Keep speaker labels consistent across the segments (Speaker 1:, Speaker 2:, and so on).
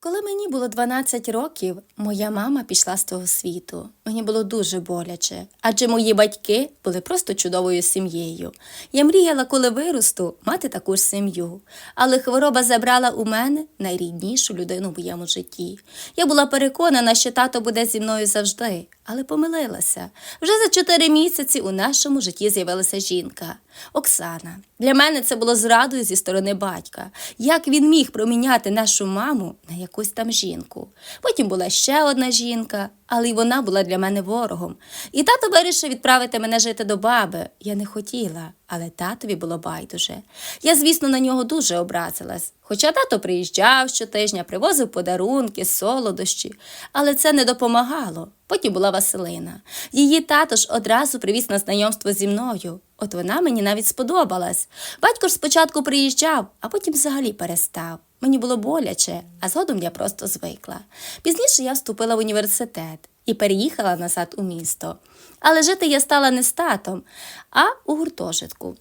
Speaker 1: Коли мені було 12 років, моя мама пішла з того світу. Мені було дуже боляче, адже мої батьки були просто чудовою сім'єю. Я мріяла, коли виросту, мати таку ж сім'ю. Але хвороба забрала у мене найріднішу людину в моєму житті. Я була переконана, що тато буде зі мною завжди, але помилилася. Вже за чотири місяці у нашому житті з'явилася жінка. Оксана. Для мене це було зрадою зі сторони батька. Як він міг проміняти нашу маму на якусь там жінку? Потім була ще одна жінка, але й вона була для мене ворогом. І тато вирішив відправити мене жити до баби. Я не хотіла, але татові було байдуже. Я, звісно, на нього дуже образилась. Хоча тато приїжджав щотижня, привозив подарунки, солодощі, але це не допомагало. Потім була Василина. Її тато ж одразу привіз на знайомство зі мною. От вона мені навіть сподобалась. Батько ж спочатку приїжджав, а потім взагалі перестав. Мені було боляче, а згодом я просто звикла. Пізніше я вступила в університет і переїхала назад у місто. Але жити я стала не з татом, а у гуртожитку.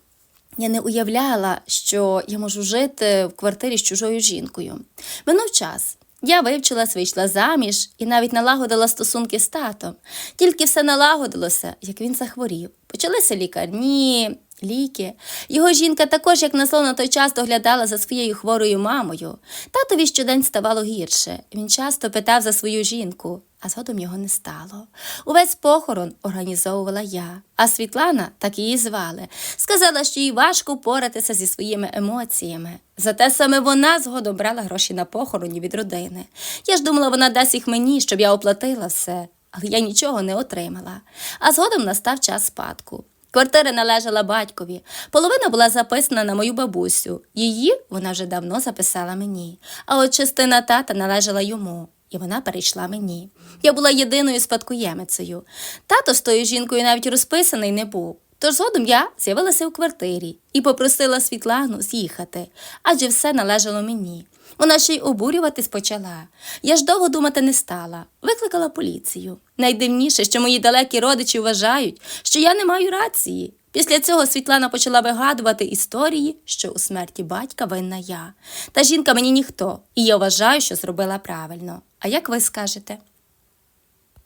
Speaker 1: Я не уявляла, що я можу жити в квартирі з чужою жінкою. Минув час. Я вивчилась, вийшла заміж і навіть налагодила стосунки з татом. Тільки все налагодилося, як він захворів. Почалися лікарні, ліки. Його жінка також, як назло, на той час доглядала за своєю хворою мамою. Татові щодень ставало гірше. Він часто питав за свою жінку, а згодом його не стало. Увесь похорон організовувала я, а Світлана, так її звали, сказала, що їй важко впоратися зі своїми емоціями. Зате саме вона згодом брала гроші на похороні від родини. Я ж думала, вона дасть їх мені, щоб я оплатила все, але я нічого не отримала. А згодом настав час спадку. Квартира належала батькові. Половина була записана на мою бабусю. Її вона вже давно записала мені. А от частина тата належала йому, і вона перейшла мені. Я була єдиною спадкоємицею. Тато з тою жінкою навіть розписаний не був. Тож згодом я з'явилася у квартирі і попросила Світлану з'їхати, адже все належало мені. Вона ще й обурюватись почала. Я ж довго думати не стала. Викликала поліцію. Найдивніше, що мої далекі родичі вважають, що я не маю рації. Після цього Світлана почала вигадувати історії, що у смерті батька винна я. Та жінка мені ніхто, і я вважаю, що зробила правильно. А як ви скажете?